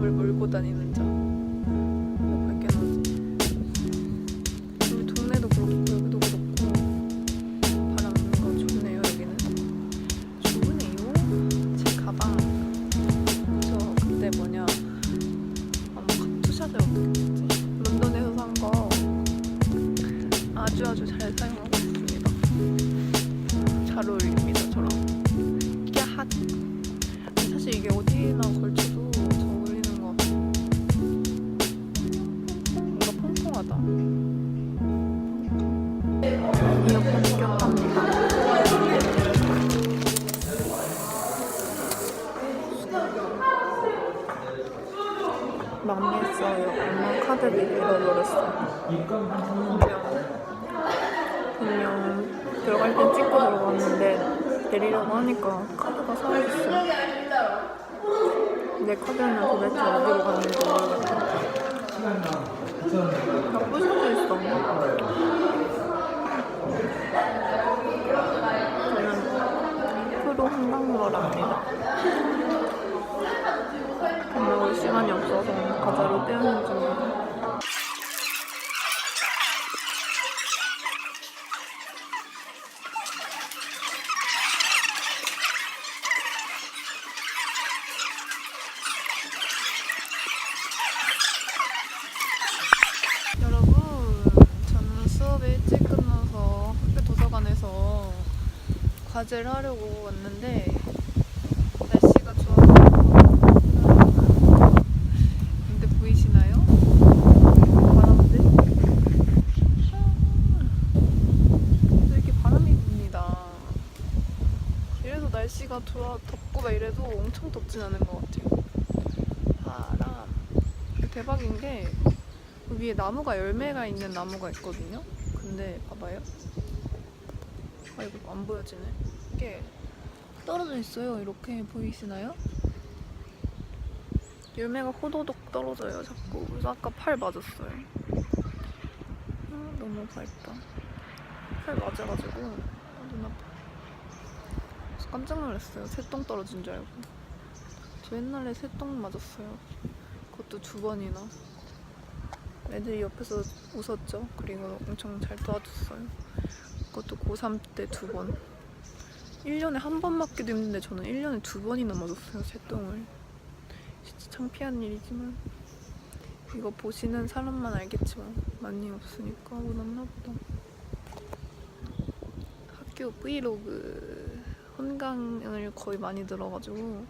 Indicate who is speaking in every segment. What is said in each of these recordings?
Speaker 1: 바람을 몰고 다니는 자. 카드를 잃어버렸어요. 분명 들어갈 땐 찍고 들어갔는데 내리려고 하니까 카드가 사라졌어요. 내 카드는 도대체 어디로 갔는지 모르겠어. 나 부셔져 있어. 저는 프로 한강로랍니다. 근데 올 시간이 없어서 과자로 때우는 중이에요. 여러분, 저는 수업 일찍 끝나서 학교 도서관에서 과제를 하려고 왔는데 날씨가 좋아서 근데 보이시나요? 바람들? 아, 이렇게 바람이 붑니다. 이래서 날씨가 좋아 덥고 막 이래도 엄청 덥진 않은 것 같아요. 바람. 대박인 게 위에 나무가 열매가 있는 나무가 있거든요. 근데 봐봐요. 아 이거 안 보여지네. 이게 떨어져 있어요. 이렇게 보이시나요? 열매가 호도독 떨어져요. 자꾸. 그래서 아까 팔 맞았어요. 아, 너무 밝다. 팔 맞아가지고 아, 눈 아파. 그래서 깜짝 놀랐어요. 새똥 떨어진 줄 알고. 저 옛날에 새똥 맞았어요. 그것도 두 번이나. 애들이 옆에서 웃었죠. 그리고 엄청 잘 도와줬어요. 그것도 고3 때 두 번. 1년에 한 번 맞기도 힘든데 저는 1년에 두 번이나 맞았어요. 새똥을. 진짜 창피한 일이지만 이거 보시는 사람만 알겠지만 많이 없으니까 못왔나 보다. 학교 브이로그 헌강을 거의 많이 들어가지고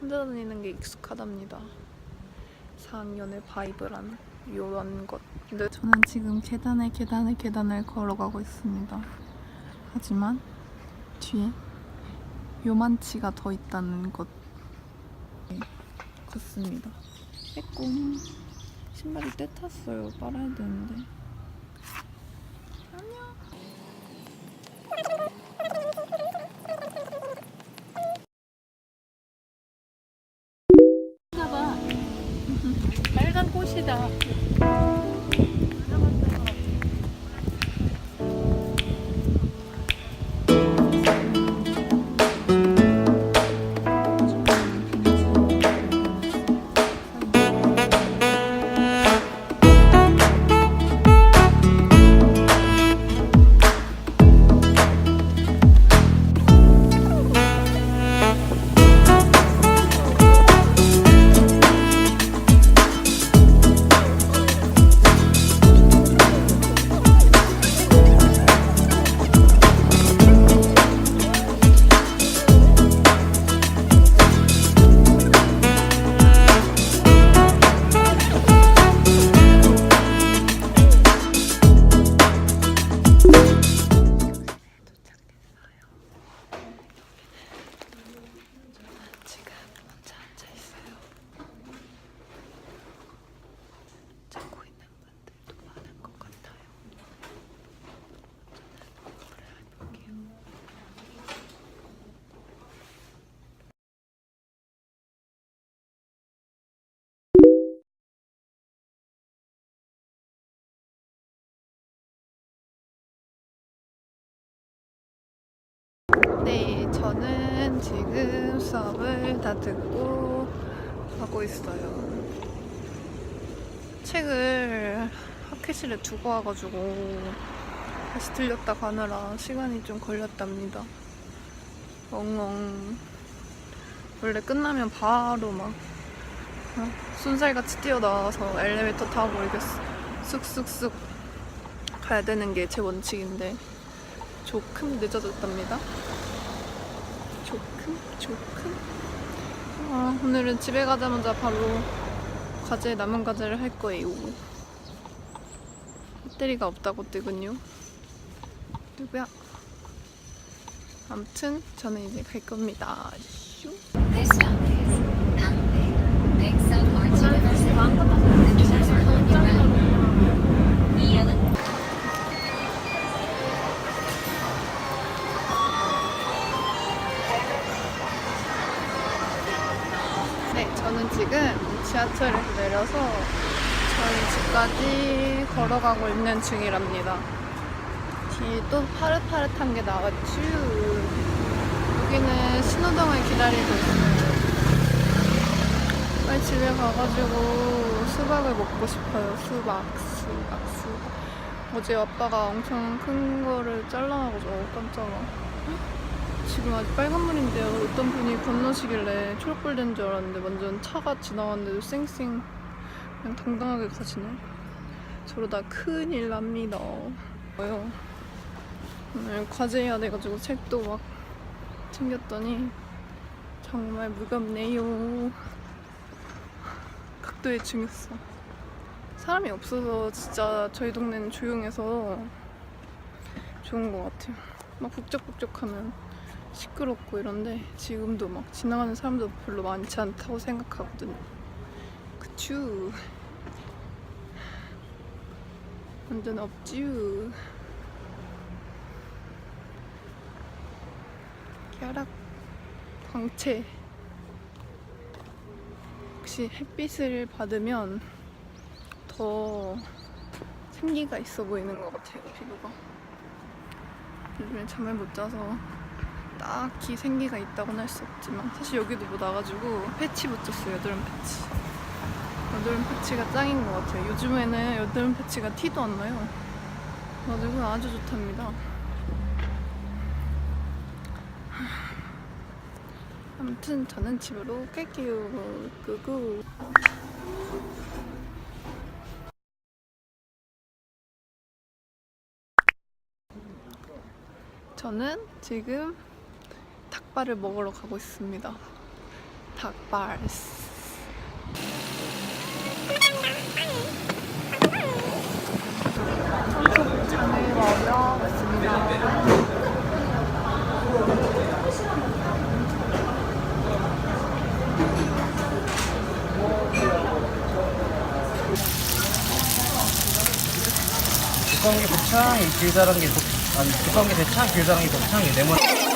Speaker 1: 혼자 다니는 게 익숙하답니다. 4학년의 바이브란 요런 것. 근데 저는 지금 계단에 계단에 계단을 걸어가고 있습니다. 하지만 뒤에 요만치가 더 있다는 것. 네, 걷습니다. 빼꼼. 신발이 때 탔어요. 빨아야 되는데. 저는 지금 수업을 다 듣고 하고 있어요. 책을 학회실에 두고 와가지고 다시 들렸다 가느라 시간이 좀 걸렸답니다. 엉엉. 원래 끝나면 바로 막 어, 순살같이 뛰어나와서 엘리베이터 타고 이렇게 쑥- 쑥쑥쑥 가야 되는 게 제 원칙인데 조금 늦어졌답니다. 조금 조금. 아, 오늘은 집에 가자마자 바로 과제 남은 과제를 할 거예요. 배터리가 없다고 뜨군요. 누구야? 아무튼 저는 이제 갈 겁니다. 슈. 지하철에서 내려서 저희 집까지 걸어가고 있는 중이랍니다. 뒤에 또 파릇파릇한 게 나왔죠. 여기는 신호등을 기다리고 있어요. 빨리 집에 가가지고 수박을 먹고 싶어요. 수박, 수박, 수박. 어제 아빠가 엄청 큰 거를 잘라놔가지고 깜짝아. 지금 아직 빨간불인데요. 어떤 분이 건너시길래 초록불 된 줄 알았는데 완전 차가 지나갔는데도 쌩쌩 그냥 당당하게 가시네. 저러다 큰일 납니다. 뭐요? 오늘 과제해야 돼가지고 책도 막 챙겼더니 정말 무겁네요. 각도에 중였어. 사람이 없어서 진짜 저희 동네는 조용해서 좋은 것 같아요. 막 북적북적하면 시끄럽고 이런데 지금도 막 지나가는 사람도 별로 많지 않다고 생각하거든요. 그쵸? 완전 없쥬. 혈압, 광채. 혹시 햇빛을 받으면 더 생기가 있어 보이는 것 같아요, 피부가. 요즘에 잠을 못 자서 딱히 생기가 있다고는 할 수 없지만 사실 여기도 뭐 나가지고 패치 붙였어요 여드름 패치. 여드름 패치가 짱인 것 같아요. 요즘에는 여드름 패치가 티도 안 나요. 그래가지고 아주 좋답니다. 아무튼 저는 집으로 갈게요. 끄고 저는 지금 닭발을 먹으러 가고 있습니다. 닭발.
Speaker 2: 두꺼운 게 곱창, 이 길다란 게 곱, 아니 두꺼운 게 대창, 길다란 게 곱창이 네모.